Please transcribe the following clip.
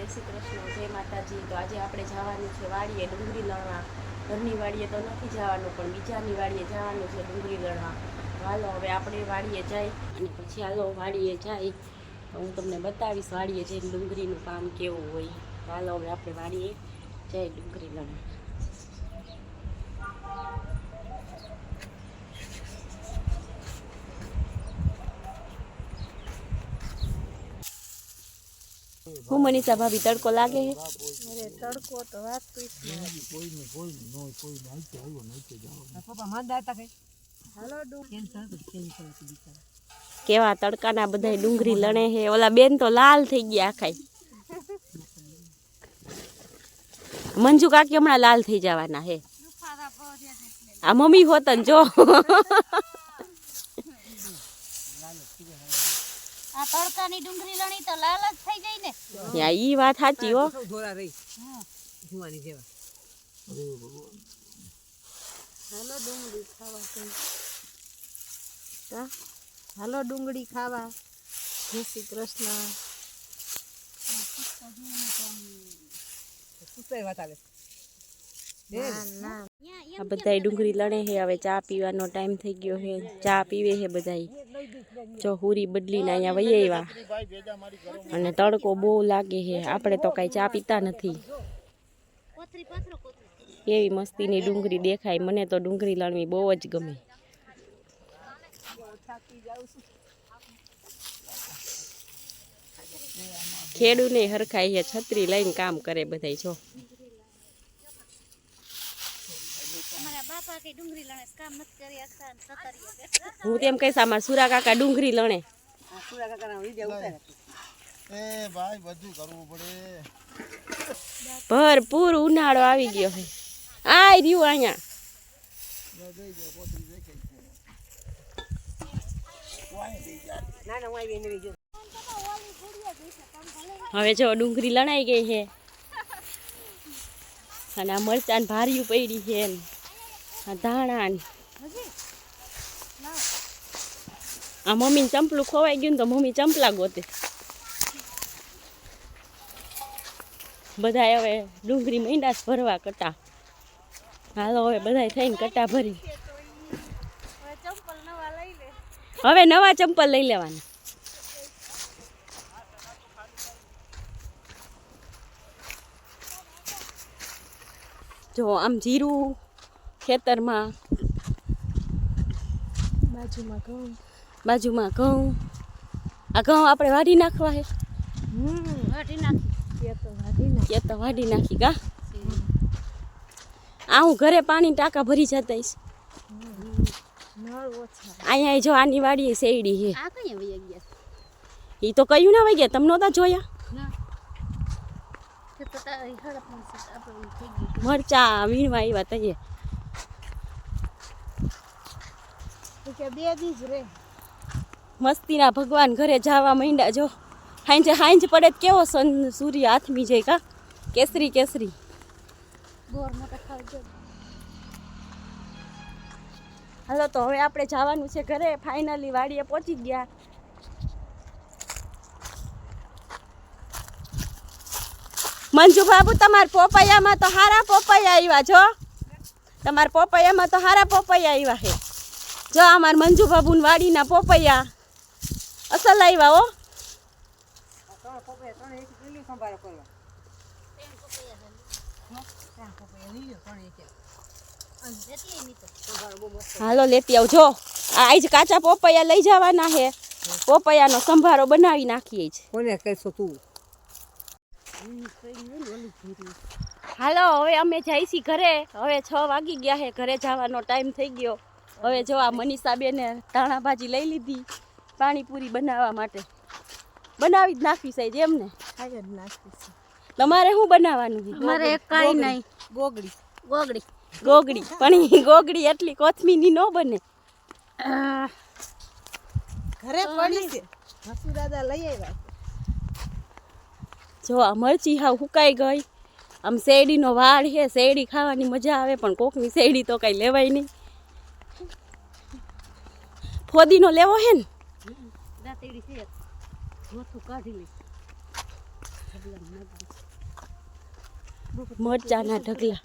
જય શ્રી કૃષ્ણ, જય માતાજી. તો આજે આપણે જવાનું છે વાડીએ, ડુંગળી લણવા. ઘરની વાડીએ તો નથી જવાનું, પણ બીજાની વાડીએ જવાનું છે ડુંગળી લણવા. હાલો હવે આપણે વાડીએ જાય અને પછી હાલો વાડીએ જાય. હું તમને બતાવીશ વાડીએ જઈને ડુંગળીનું કામ કેવું હોય. હાલો હવે આપણે વાડીએ જાય ડુંગળી લણવા. હું મનીષા ભાભી તડકો લાગે છે. અરે તડકો તો વાત પપ્પા માંદા હતા કઈ? હાલો ડુ. કેન્સર કેન્સર કેવા તડકાના બધા ડુંગળી લણે છે. ઓલા બેન તો લાલ થઈ ગયા આખાય. મંજુ કાકી હમણાં લાલ થઈ જવાના હે આ મમ્મી હોત ને જો. આ તડકાની ડુંગળી લણી તો લાલ જ થઈ ગઈ ને. યા ઈ વાત સાચી હો. ધોરા રહી. જુવાની જેવા. હાલો ડુંગળી ખાવા કઈ. હાલો ડુંગળી ખાવા. જય શ્રી કૃષ્ણ. પૂછાય વાત આવે? આ બધા ડુંગળી લણે છે હવે ચા પીવાનો ટાઈમ થઈ ગયો છે ચા પીવે છે બધા જો હુરી બદલીને અહીંયા વહી આવ્યા. અને તડકો બહુ લાગે છે આપણે તો કાંઈ ચા પીતા નથી. એવી મસ્તીની ડુંગળી દેખાય. મને તો ડુંગળી લણવી બહુ જ ગમે. ખેડૂને હરખાઈ છે છત્રી લઈને કામ કરે બધાય જો અમારા બાપા કે ડુંગળી લણે છે, કામ નથી કરી શકતા ને સતરીએ બેઠા. હું તેમ કહીશ આમાં સુરા કાકા ડુંગળી લણે. સુરા કાકાના વિડિયો ઉતારે. એ ભાઈ બધું કરવું પડે. ભરપૂર ઉનાળો આવી ગયો છે. આય રહ્યું અહીંયા. ના ના હું આવી એને વિડિયો હવે જો ડુંગળી લણાઈ ગઈ છે. અને આ મરચાં ભાર્યું પડી છે આ ધાણા આ મમ્મીને ચંપલું ખોવાઈ ગયું ને તો મમ્મી ચંપલા ગોતે. બધા હવે ડુંગળી માંડ્યા ભરવા કટા. હાલો હવે બધા થઈને કટા ભરી. હવે નવા ચંપલ લઈ લેવાના. જો આમ જીરું ખેતરમાં. બાજુમાં ઘઉં. બાજુમાં ઘઉં. આ ઘઉં આપણે વાઢી નાખવા હે. હમ વાટી નાખી. કે તો વાધી ના કે તો વાઢી નાખી કા આ હું ઘરે પાણી ટાંકા ભરી જતાઈશ નળ અહીંયા જો આની વાડી શેરડી છે આ કઈ ગયા? એ તો કયું ના વાગ્યા? તમને નહોતા જોયા? મરચા વીણવા આવ્યા તઈએ તો કે બે દી જ રે. મસ્તીના ભગવાન ઘરે જવા માંડ્યા જો. હાંજે હાંજ પડે કેવો સન સૂર્ય હાથમી જાય કા? કેસરી કેસરી. બોર મોટા હાલો તો હવે આપણે જવાનું છે ઘરે. ફાઇનલી વાડીએ પહોંચી ગયા. મંજુ બાબુ તમારા પોપૈયામાં તો હારા પોપૈયા આવ્યા જો. તમારા પોપૈયામાં તો હારા પોપૈયા આવ્યા છે જો અમાર મંજુ બાબુની વાડીના પોપૈયા અસલ આવ્યા હો. હાલો લેતી આવજો આ આજ કાચા પોપૈયા લઈ જવાના છે પોપૈયાનો સંભારો બનાવી નાખીએ છે. કોને કહેશો તું? હાલો હવે અમે જઈશી ઘરે. હવે છ વાગી ગયા હે ઘરે જવાનો ટાઈમ થઈ ગયો. હવે જો આ મનીષાબેને ધાણા ભાજી લઈ લીધી પાણીપુરી બનાવવા માટે. બનાવી જ નાખવી છે જેમ ને ખાઈ જ નાખી છે. તમારે શું બનાવવાનું છે? અમારે એક કાંઈ નહીં. ગોગડી ગોગડી ગોગડી પણ ગોગડી એટલી કોથમીની ન બને. ઘરે પડી છે. હસુ દાદા લઈ આવ્યા જો આ મરચી હાવ હુકાઈ ગઈ. આમ શેરડીનો વાળ છે શેરડી ખાવાની મજા આવે પણ કોકની શેરડી તો કાંઈ લેવાય નહીં. ફોદીનો લેવો હે ને? મરચાના ઢગલા.